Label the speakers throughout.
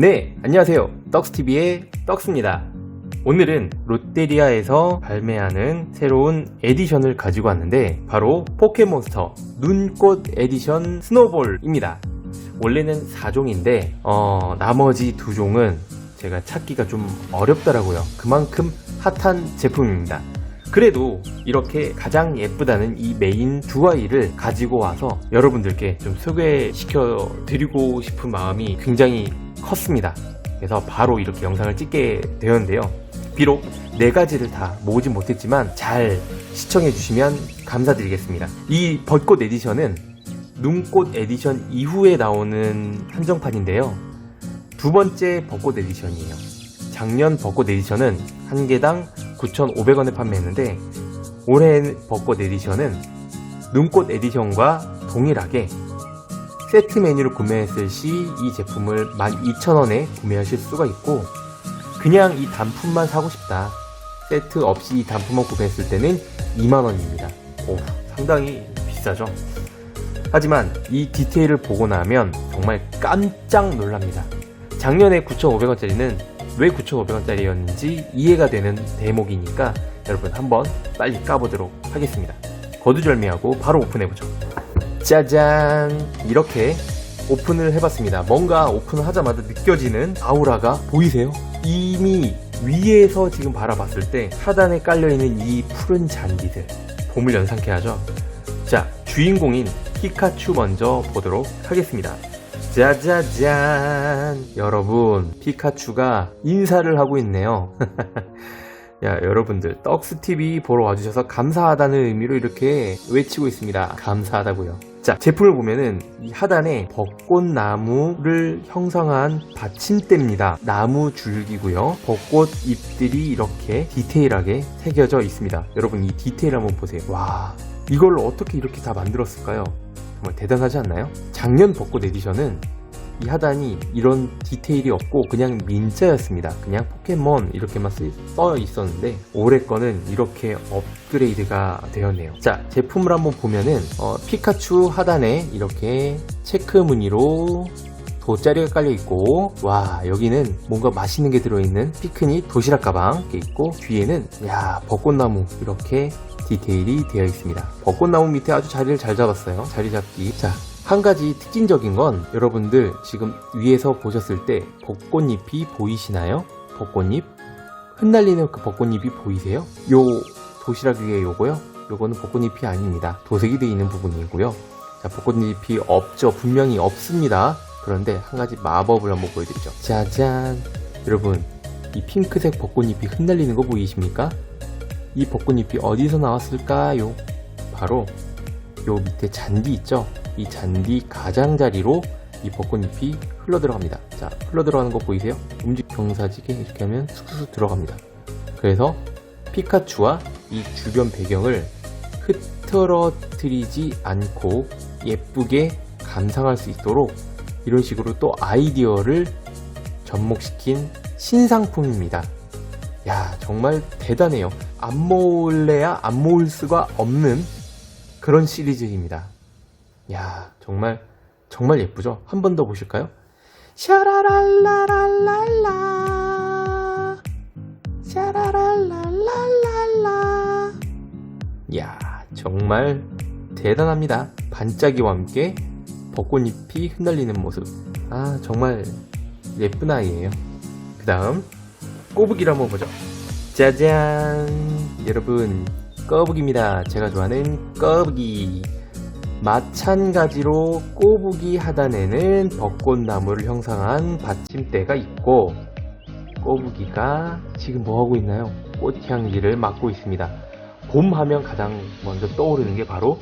Speaker 1: 네, 안녕하세요. 떡스TV의 떡스입니다. 오늘은 롯데리아에서 발매하는 새로운 에디션을 가지고 왔는데 바로 포켓몬스터 눈꽃 에디션 스노볼입니다. 원래는 4종인데 어, 나머지 두 종은 제가 찾기가 좀 어렵더라고요. 그만큼 핫한 제품입니다. 그래도 이렇게 가장 예쁘다는 이 메인 두 아이를 가지고 와서 여러분들께 좀 소개시켜 드리고 싶은 마음이 굉장히 컸습니다. 그래서 바로 이렇게 영상을 찍게 되었는데요. 비록 네 가지를 다 모으진 못했지만 잘 시청해 주시면 감사드리겠습니다. 이 벚꽃 에디션은 눈꽃 에디션 이후에 나오는 한정판인데요. 두 번째 벚꽃 에디션이에요. 작년 벚꽃 에디션은 한 개당 9,500원에 판매했는데 올해 벚꽃 에디션은 눈꽃 에디션과 동일하게 세트 메뉴를 구매했을 시 이 제품을 12,000원에 구매하실 수가 있고 그냥 이 단품만 사고 싶다. 세트 없이 이 단품만 구매했을 때는 2만원입니다. 오 상당히 비싸죠? 하지만 이 디테일을 보고 나면 정말 깜짝 놀랍니다. 작년에 9,500원짜리는 왜 9,500원짜리였는지 이해가 되는 대목이니까 여러분 한번 빨리 까보도록 하겠습니다. 거두절미하고 바로 오픈해보죠 짜잔. 이렇게 오픈을 해봤습니다. 뭔가 오픈을 하자마자 느껴지는 아우라가 보이세요? 이미 위에서 지금 바라봤을 때 하단에 깔려있는 이 푸른 잔디들 봄을 연상케 하죠. 자 주인공인 피카츄 먼저 보도록 하겠습니다. 짜자잔. 여러분 피카츄가 인사를 하고 있네요. 야 여러분들 떡스TV 보러 와주셔서 감사하다는 의미로 이렇게 외치고 있습니다. 감사하다고요 자 제품을 보면은 이 하단에 벚꽃나무를 형성한 받침대입니다. 나무 줄기고요. 벚꽃 잎들이 이렇게 디테일하게 새겨져 있습니다. 여러분 이 디테일 한번 보세요. 와 이걸 어떻게 이렇게 다 만들었을까요? 정말 대단하지 않나요? 작년 벚꽃 에디션은 이 하단이 이런 디테일이 없고 그냥 민자였습니다. 그냥 포켓몬 이렇게만 쓰, 써 있었는데 올해 거는 이렇게 업그레이드가 되었네요. 자 제품을 한번 보면은 어, 피카츄 하단에 이렇게 체크 무늬로 돗자리가 깔려 있고 와 여기는 뭔가 맛있는 게 들어있는 피크닉 도시락 가방 이렇게 있고 뒤에는 야 벚꽃나무 이렇게 디테일이 되어 있습니다. 벚꽃나무 밑에 아주 자리를 잘 잡았어요. 자리 잡기. 자, 한 가지 특징적인 건 여러분들 지금 위에서 보셨을 때 벚꽃잎이 보이시나요? 벚꽃잎? 흩날리는 그 벚꽃잎이 보이세요? 요 도시락 위에 요거요? 요거는 벚꽃잎이 아닙니다. 도색이 되어 있는 부분이고요. 자, 벚꽃잎이 없죠. 분명히 없습니다. 그런데 한 가지 마법을 한번 보여드리죠. 짜잔! 여러분, 이 핑크색 벚꽃잎이 흩날리는 거 보이십니까? 이 벚꽃잎이 어디서 나왔을까요? 바로 요 밑에 잔디 있죠? 이 잔디 가장자리로 이 벚꽃잎이 흘러 들어갑니다. 자, 흘러 들어가는 거 보이세요? 움직 경사지게 이렇게 하면 쑥쑥 들어갑니다. 그래서 피카츄와 이 주변 배경을 흐트러뜨리지 않고 예쁘게 감상할 수 있도록 이런 식으로 또 아이디어를 접목시킨 신상품입니다. 야, 정말 대단해요. 안 모을래야 안 모을 수가 없는 그런 시리즈입니다. 야, 정말 정말 예쁘죠? 한 번 더 보실까요? 샤라랄라랄랄라 샤라랄라랄랄라 야, 정말 대단합니다. 반짝이와 함께 벚꽃잎이 흩날리는 모습. 아, 정말 예쁜 아이예요. 그 다음 꼬부기를 한번 보죠. 짜잔! 여러분, 꼬부기입니다. 제가 좋아하는 꼬부기. 마찬가지로 꼬부기 하단에는 벚꽃나무를 형성한 받침대가 있고 꼬부기가 지금 뭐하고 있나요? 꽃향기를 맡고 있습니다. 봄 하면 가장 먼저 떠오르는 게 바로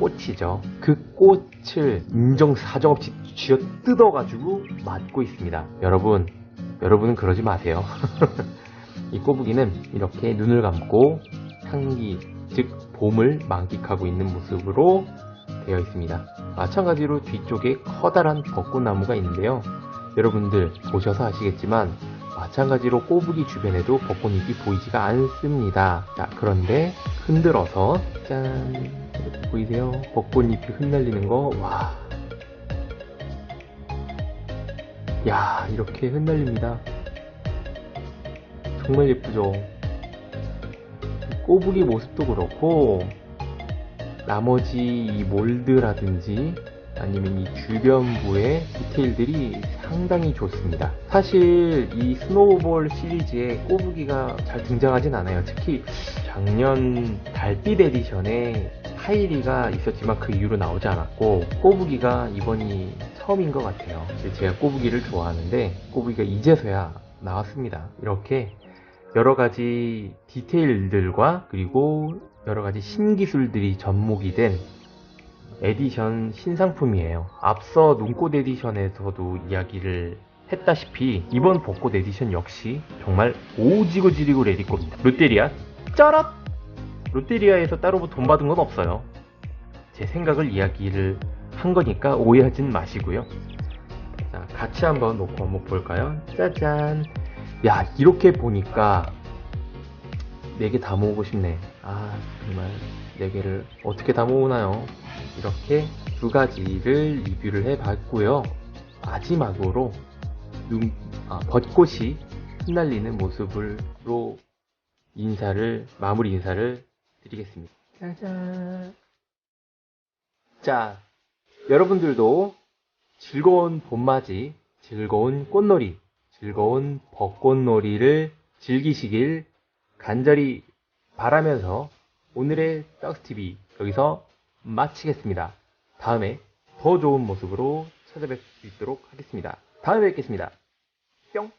Speaker 1: 꽃이죠. 그 꽃을 인정 사정없이 쥐어 뜯어가지고 맡고 있습니다. 여러분, 여러분은 그러지 마세요. 이 꼬부기는 이렇게 눈을 감고 향기, 즉 봄을 만끽하고 있는 모습으로 되어 있습니다. 마찬가지로 뒤쪽에 커다란 벚꽃나무가 있는데요. 여러분들 보셔서 아시겠지만 마찬가지로 꼬부기 주변에도 벚꽃잎이 보이지가 않습니다. 자, 그런데 흔들어서 짠 보이세요? 벚꽃잎이 흩날리는 거 와. 야, 이렇게 흩날립니다. 정말 예쁘죠? 꼬부기 모습도 그렇고, 나머지 이 몰드라든지 아니면 이 주변부의 디테일들이 상당히 좋습니다. 사실 이 스노우볼 시리즈에 꼬부기가 잘 등장하진 않아요. 특히 작년 달빛 에디션에 하이리가 있었지만 그 이후로 나오지 않았고 꼬부기가 이번이 처음인 것 같아요. 제가 꼬부기를 좋아하는데 꼬부기가 이제서야 나왔습니다. 이렇게 여러 가지 디테일들과 그리고 여러 가지 신기술들이 접목이 된 에디션 신상품이에요. 앞서 눈꽃 에디션에서도 이야기를 했다시피 이번 벚꽃 에디션 역시 정말 오지고 지리고 레디꼬입니다. 롯데리아 짜랏! 롯데리아에서 따로 뭐돈 받은 건 없어요. 제 생각을 이야기를 한 거니까 오해하진 마시고요. 자, 같이 한번 놓고 한번 볼까요? 짜잔! 야, 이렇게 보니까 4개 다 모으고 싶네. 아, 정말 4개를 어떻게 다 모으나요? 이렇게 두 가지를 리뷰를 해 봤고요. 마지막으로 눈, 아, 벚꽃이 흩날리는 모습으로 인사를, 마무리 인사를 드리겠습니다. 짜잔. 자, 여러분들도 즐거운 봄맞이, 즐거운 꽃놀이, 즐거운 벚꽃놀이를 즐기시길 간절히 바라면서 오늘의 떡스TV 여기서 마치겠습니다. 다음에 더 좋은 모습으로 찾아뵐 수 있도록 하겠습니다. 다음에 뵙겠습니다. 뿅!